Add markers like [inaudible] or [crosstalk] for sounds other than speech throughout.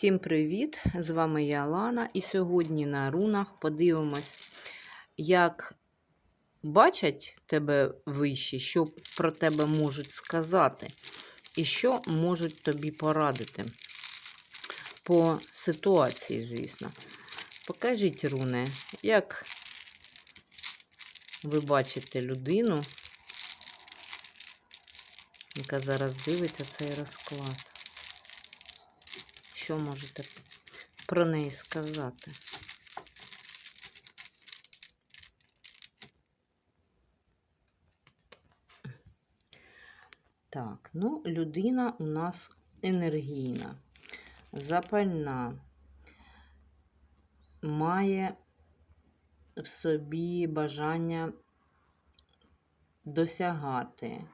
Всім привіт! З вами я Лана, і сьогодні на рунах подивимось, як бачать тебе вищі, що про тебе можуть сказати, і що можуть тобі порадити. По ситуації, звісно. Покажіть, руни, як ви бачите людину, яка зараз дивиться цей розклад. Що можете про неї сказати? Так, ну, людина у нас енергійна, запальна, має в собі бажання досягати,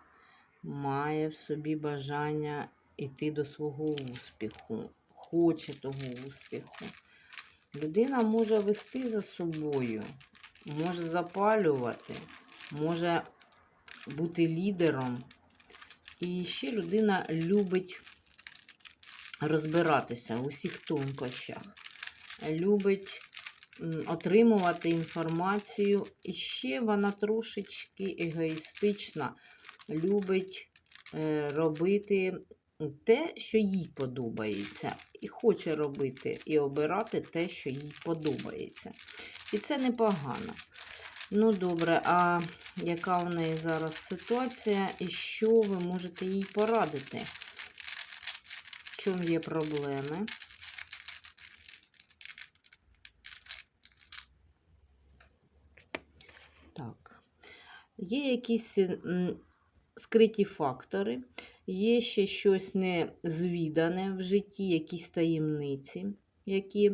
має в собі бажання йти до свого успіху, хоче того успіху. Людина може вести за собою, може запалювати, може бути лідером. І ще людина любить розбиратися в усіх тонкощах, любить отримувати інформацію. І ще вона трошечки егоїстична, любить е, робити те, що їй подобається, і хоче робити і обирати те, що їй подобається. І це непогано. Ну, добре, а яка у неї зараз ситуація і що ви можете їй порадити? В чому є проблеми? Так, є якісь скриті фактори, є ще щось незвідане в житті, якісь таємниці, які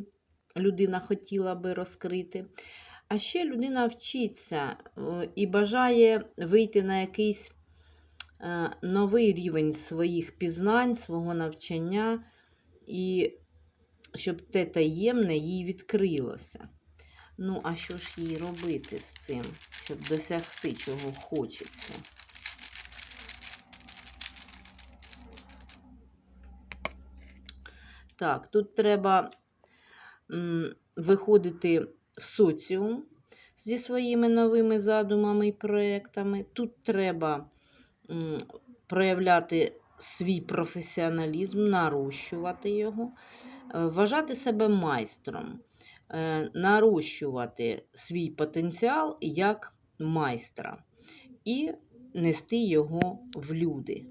людина хотіла би розкрити. А ще людина вчиться і бажає вийти на якийсь е, новий рівень своїх пізнань, свого навчання, і щоб те таємне їй відкрилося. Ну, а що ж їй робити з цим, щоб досягти чого хочеться? Так, тут треба виходити в соціум зі своїми новими задумами і проєктами. Тут треба проявляти свій професіоналізм, нарощувати його, е, вважати себе майстром, е, нарощувати свій потенціал як майстра і нести його в люди.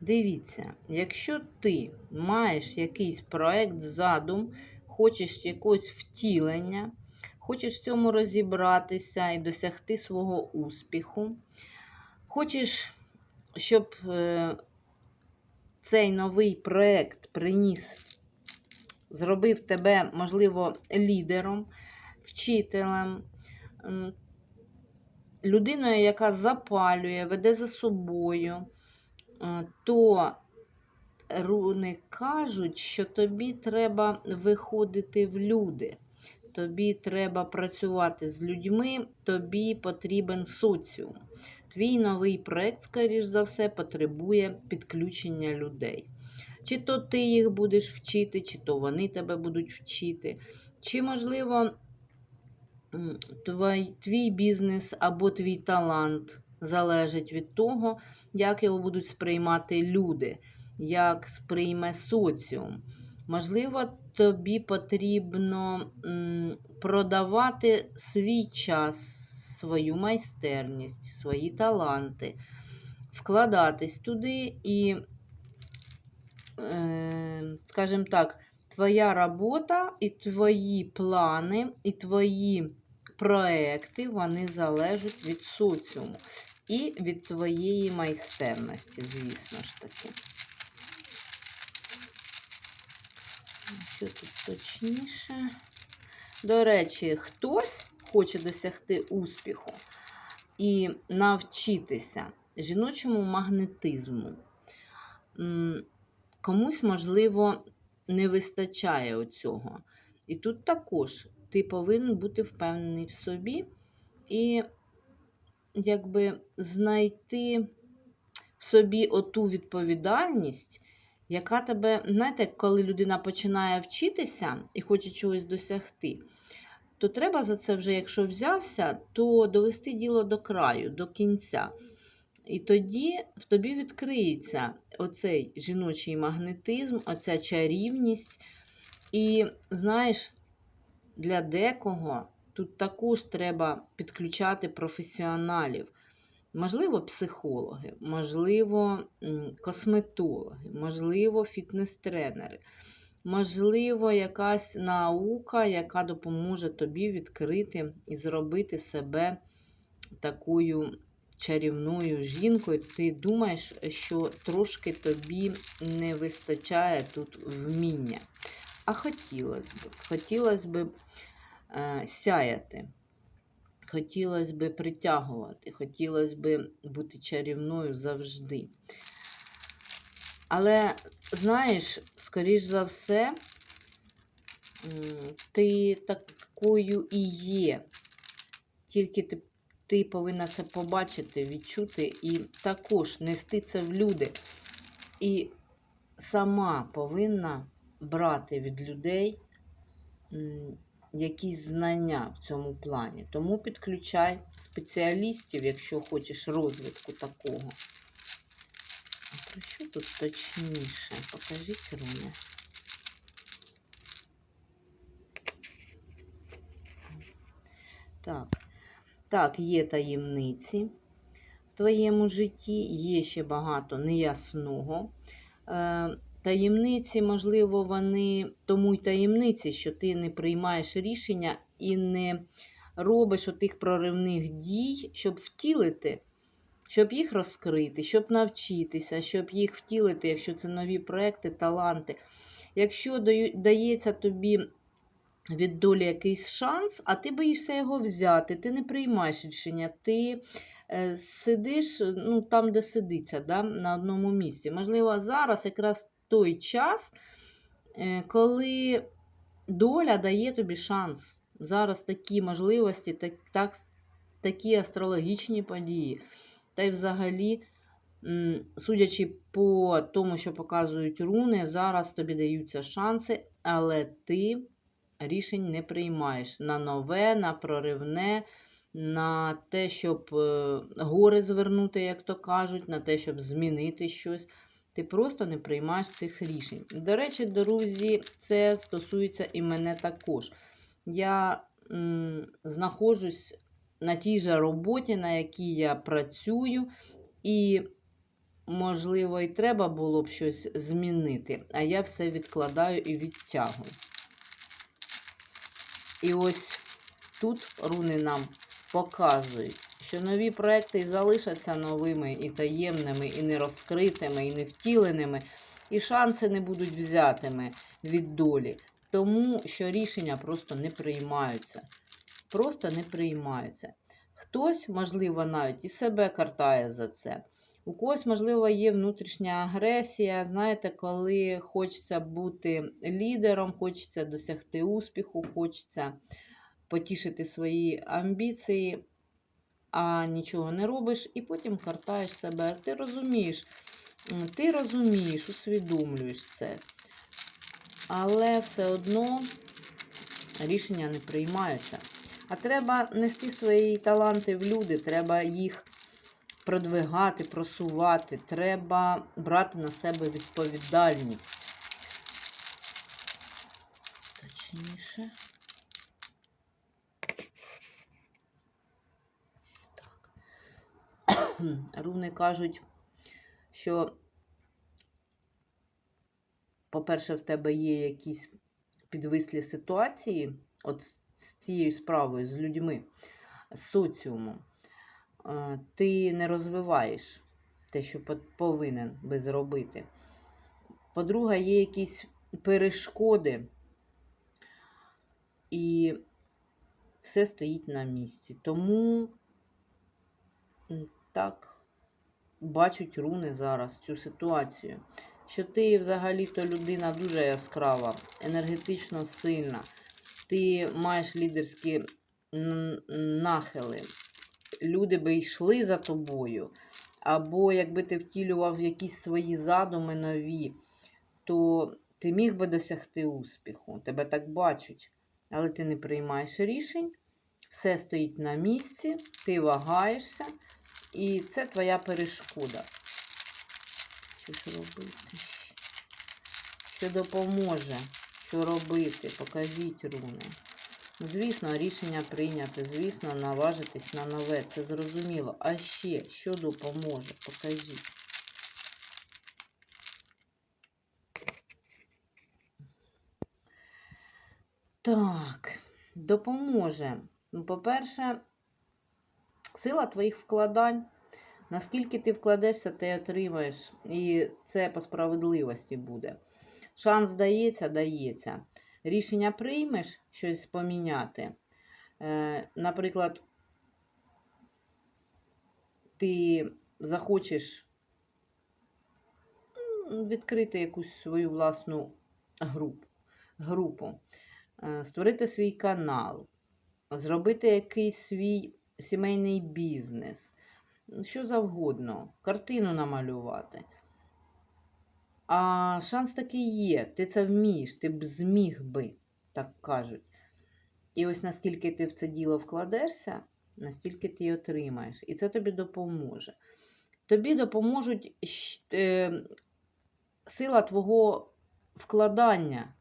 Дивіться, якщо ти маєш якийсь проект, задум, хочеш якогось втілення, хочеш в цьому розібратися і досягти свого успіху, хочеш, щоб е, цей новий проект приніс, зробив тебе, можливо, лідером, вчителем, людиною, яка запалює, веде за собою. Е, то руни кажуть, що тобі треба виходити в люди. Тобі треба працювати з людьми, тобі потрібен соціум. Твій новий проект, скоріш за все, потребує підключення людей. Чи то ти їх будеш вчити, чи то вони тебе будуть вчити, чи, можливо, твій бізнес або твій талант залежить від того, як його будуть сприймати люди, як сприйме соціум. Можливо, тобі потрібно продавати свій час, свою майстерність, свої таланти, вкладатись туди і, е, скажімо так, твоя робота і твої плани, і твої проекти, вони залежать від соціуму і від твоєї майстерності, звісно ж таки. Що тут точніше? До речі, хтось хоче досягти успіху і навчитися жіночому магнетизму. Комусь, можливо, не вистачає цього. І тут також ти повинен бути впевнений в собі і якби знайти в собі оту відповідальність яка тебе, знаєте, коли людина починає вчитися і хоче чогось досягти, то треба за це вже, якщо взявся, то довести діло до краю, до кінця. І тоді в тобі відкриється оцей жіночий магнетизм, оця чарівність. І знаєш, для декого тут також треба підключати професіоналів. Можливо, психологи, можливо, косметологи, можливо, фітнес-тренери, можливо, якась наука, яка допоможе тобі відкрити і зробити себе такою чарівною жінкою. Ти думаєш, що трошки тобі не вистачає тут вміння. А хотілося б, хотілося б сяяти. Хотілося б притягувати, хотілося б бути чарівною завжди. Але, знаєш, скоріш за все, ти такою і є. Тільки ти, ти повинна це побачити, відчути і також нести це в люди. І сама повинна брати від людей якісь знання в цьому плані. Тому підключай спеціалістів, якщо хочеш розвитку такого. А про що тут точніше? Покажіть руни. Так. Так, є таємниці в твоєму житті, є ще багато неясного. Таємниці, можливо, вони тому й таємниці, що ти не приймаєш рішення і не робиш отих проривних дій, щоб втілити, щоб їх розкрити, щоб навчитися, щоб їх втілити, якщо це нові проекти, таланти. Якщо дається тобі від долі якийсь шанс, а ти боїшся його взяти, ти не приймаєш рішення, ти е, сидиш ну, там, де сидиться, да, на одному місці. Можливо, зараз якраз той час, е, коли доля дає тобі шанс. Зараз такі можливості, так, так, такі астрологічні події. Та й взагалі, судячи по тому, що показують руни, зараз тобі даються шанси, але ти рішень не приймаєш на нове, на проривне, на те, щоб е, гори звернути, як то кажуть, на те, щоб змінити щось. Ти просто не приймаєш цих рішень. До речі, друзі, це стосується і мене також. Я м, знаходжусь на тій же роботі, на якій я працюю, і, можливо, і треба було б щось змінити, а я все відкладаю і відтягую. І ось тут руни нам показують, що нові проекти залишаться новими, і таємними, і нерозкритими, і невтіленими, і шанси не будуть взятими від долі. Тому що рішення просто не приймаються. Просто не приймаються. Хтось, можливо, навіть і себе картає за це. У когось, можливо, є внутрішня агресія. Знаєте, коли хочеться бути лідером, хочеться досягти успіху, хочеться потішити свої амбіції, а нічого не робиш, і потім картаєш себе. Ти розумієш, ти розумієш, усвідомлюєш це. Але все одно рішення не приймаються. А треба нести свої таланти в люди, треба їх продвигати, просувати, треба брати на себе відповідальність. Точніше. Так. [clears throat] Руни кажуть, що, по-перше, в тебе є якісь підвислі ситуації, от з- цією справою, з людьми, з соціумом. Е, Ти не розвиваєш те, що повинен би зробити. По-друге, є якісь перешкоди, і все стоїть на місці. Тому так бачать руни зараз цю ситуацію. Що ти взагалі-то людина дуже яскрава, енергетично сильна. Ти маєш лідерські нахили. Люди би йшли за тобою. Або якби ти втілював якісь свої задуми нові, то ти міг би досягти успіху. Тебе так бачать, але ти не приймаєш рішень, все стоїть на місці, ти вагаєшся, і це твоя перешкода. Що ж робити? Що допоможе? Що робити? Покажіть руни. Звісно, рішення прийняти, звісно, наважитись на нове, це зрозуміло. А ще що допоможе? Покажіть. Так, допоможе. Ну, По-перше, сила твоїх вкладань. Наскільки ти вкладешся, ти отримаєш. І це по справедливості буде. Шанс дається, дається. Рішення приймеш щось поміняти. Е, Наприклад, ти захочеш відкрити якусь свою власну групу, е, створити свій канал, зробити якийсь свій сімейний бізнес, що завгодно, картину намалювати. А шанс такий є, ти це вмієш, ти б зміг би, так кажуть. І ось наскільки ти в це діло вкладешся, настільки ти й отримаєш. І це тобі допоможе. Тобі допоможуть е, сила твого вкладання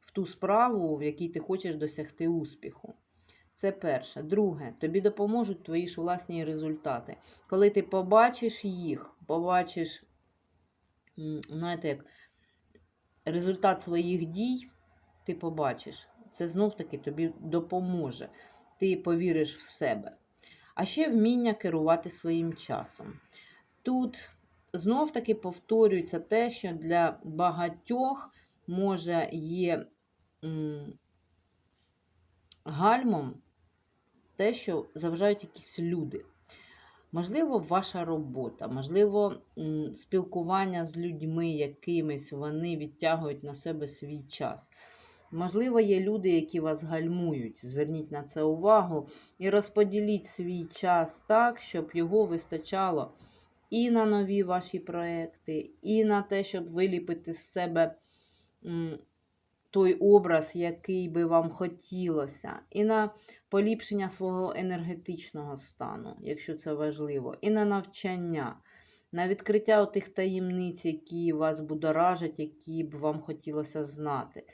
в ту справу, в якій ти хочеш досягти успіху. Це перше. Друге, тобі допоможуть твої ж власні результати. Коли ти побачиш їх, побачиш, знаєте, як результат своїх дій, ти побачиш. Це знов-таки тобі допоможе. Ти повіриш в себе. А ще вміння керувати своїм часом. Тут знов-таки повторюється те, що для багатьох може є гальмом те, що заважають якісь люди. Можливо, ваша робота, можливо, спілкування з людьми якимись, вони відтягують на себе свій час. Можливо, є люди, які вас гальмують. Зверніть на це увагу і розподіліть свій час так, щоб його вистачало і на нові ваші проекти, і на те, щоб виліпити з себе той образ, який би вам хотілося, і на поліпшення свого енергетичного стану, якщо це важливо, і на навчання, на відкриття тих таємниць, які вас будоражать, які б вам хотілося знати.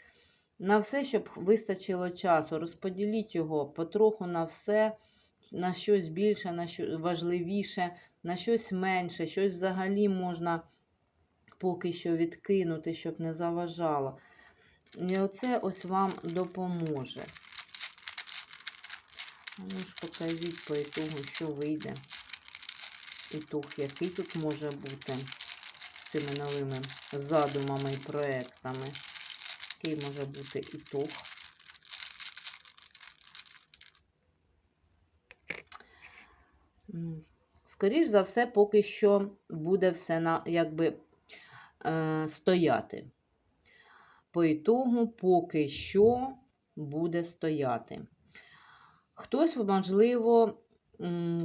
На все, щоб вистачило часу, розподіліть його потроху на все, на щось більше, на що важливіше, на щось менше, щось взагалі можна поки що відкинути, щоб не заважало. І оце ось вам допоможе. Ну ж покажіть по ітогу, що вийде. Ітог, який тут може бути з цими новими задумами і проектами. Який може бути ітог? М, Скоріш за все, поки що буде все на, якби, е, стояти. По ітогу поки що буде стояти. Хтось, можливо,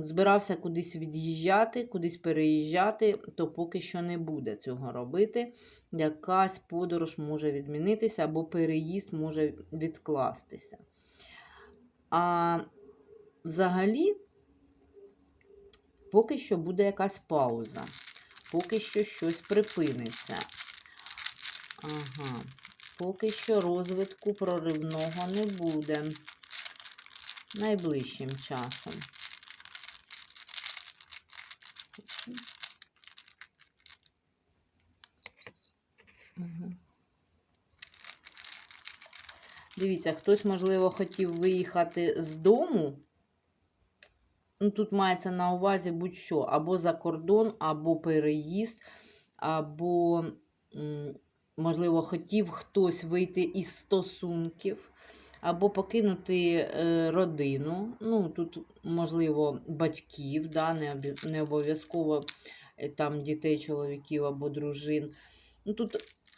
збирався кудись від'їжджати, кудись переїжджати, то поки що не буде цього робити. Якась подорож може відмінитися, або переїзд може відкластися. А взагалі, поки що буде якась пауза, поки що щось припиниться. Ага. Поки що розвитку проривного не буде найближчим часом. Дивіться, хтось, можливо, хотів виїхати з дому. Ну, тут мається на увазі будь-що, або за кордон, або переїзд, або, можливо, хотів хтось вийти із стосунків, або покинути е, родину. Ну, тут, можливо, батьків, да, не, обов'язково е, там дітей, чоловіків або дружин. Ну, тут,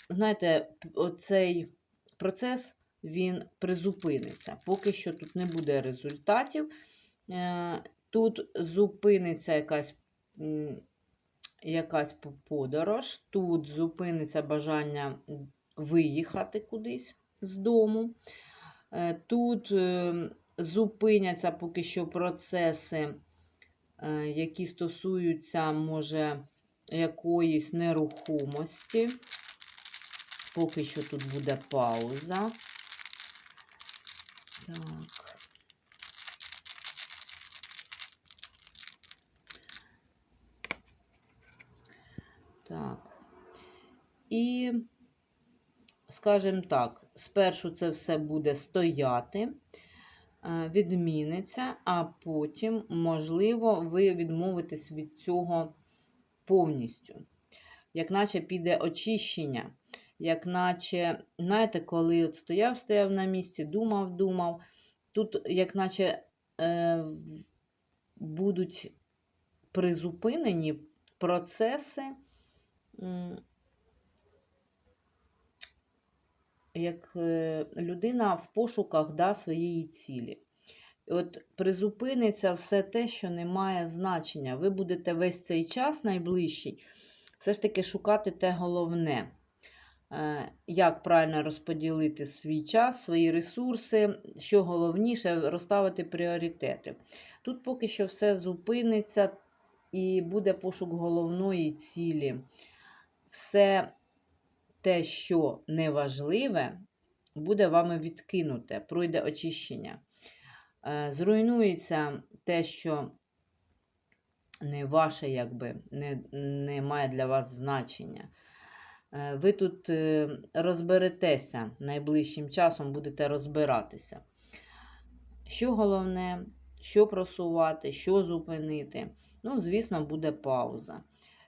знаєте, оцей процес він призупиниться. Поки що тут не буде результатів. Е, Тут зупиниться якась якась подорож, тут зупиниться бажання виїхати кудись з дому. Е, Тут е, зупиняться поки що процеси, е, які стосуються, може, якоїсь нерухомості. Поки що тут буде пауза. Так. Так. І, скажімо так, спершу це все буде стояти, е, відміниться, а потім, можливо, ви відмовитесь від цього повністю. Як наче піде очищення, як наче, знаєте, коли от стояв, стояв на місці, думав, думав, тут, як наче е, будуть призупинені процеси, м, як е, людина в пошуках да, своєї цілі. От призупиниться все те, що не має значення. Ви будете весь цей час найближчий, все ж таки шукати те головне. Е, Як правильно розподілити свій час, свої ресурси, що головніше, розставити пріоритети. Тут поки що все зупиниться і буде пошук головної цілі. Все те, що неважливе, буде вами відкинуте, пройде очищення. Е, Зруйнується те, що не ваше, якби, не, не має для вас значення. Е, Ви тут е, розберетеся найближчим часом, будете розбиратися. Що головне, що просувати, що зупинити. Ну, звісно, буде пауза.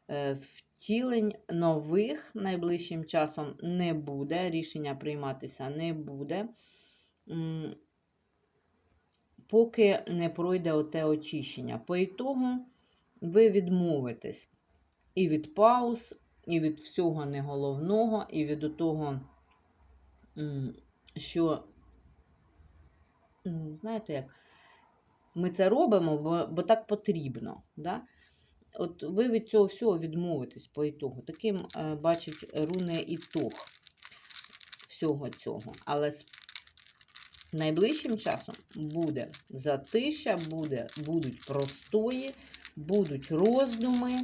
Е, Втілень нових найближчим часом не буде, рішення прийматися не буде, поки не пройде оте очищення. По ітогу ви відмовитесь і від пауз, і від всього неголовного, і від того, що, знаєте, як ми це робимо, бо, бо так потрібно. Да? От ви від цього всього відмовитесь по ітогу. Таким е, бачить руне ітог всього цього. Але з найближчим часом буде затища, буде, будуть простої, будуть роздуми,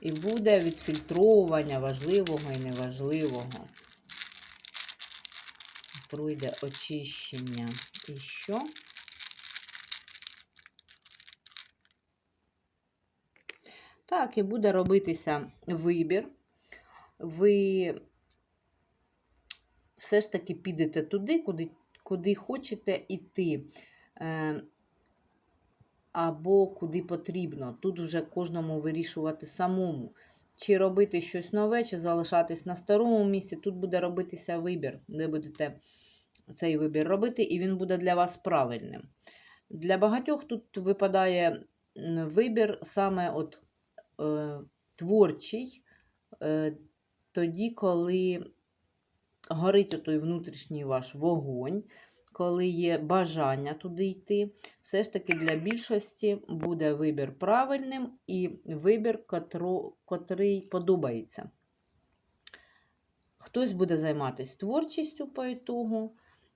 і буде відфільтровування важливого і неважливого. Пройде очищення. І що? Так, і буде робитися вибір. Ви все ж таки підете туди, куди, куди хочете йти. Е, або куди потрібно. Тут вже кожному вирішувати самому. Чи робити щось нове, чи залишатись на старому місці. Тут буде робитися вибір. Ви будете цей вибір робити, і він буде для вас правильним. Для багатьох тут випадає вибір саме от, творчий, е, тоді, коли горить той внутрішній ваш вогонь, коли є бажання туди йти, все ж таки для більшості буде вибір правильним і вибір, котрий подобається. Хтось буде займатися творчістю по ітогу,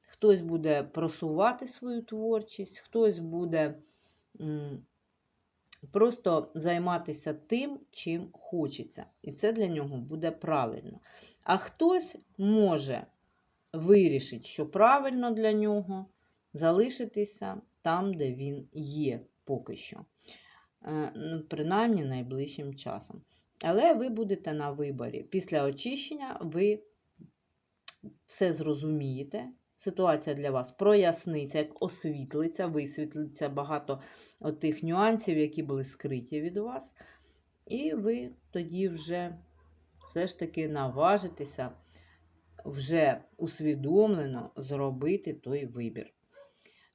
хтось буде просувати свою творчість, хтось буде просто займатися тим, чим хочеться. І це для нього буде правильно. А хтось може вирішить, що правильно для нього залишитися там, де він є поки що. Е, ну, Принаймні найближчим часом. Але ви будете на виборі. Після очищення ви все зрозумієте. Ситуація для вас проясниться, як освітлиться, висвітлиться багато тих нюансів, які були скриті від вас. І ви тоді вже все ж таки наважитеся вже усвідомлено зробити той вибір.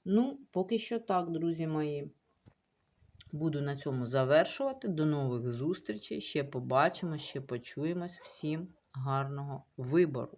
Ну, поки що так, друзі мої. Буду на цьому завершувати. До нових зустрічей. Ще побачимо, ще почуємось. Всім гарного вибору!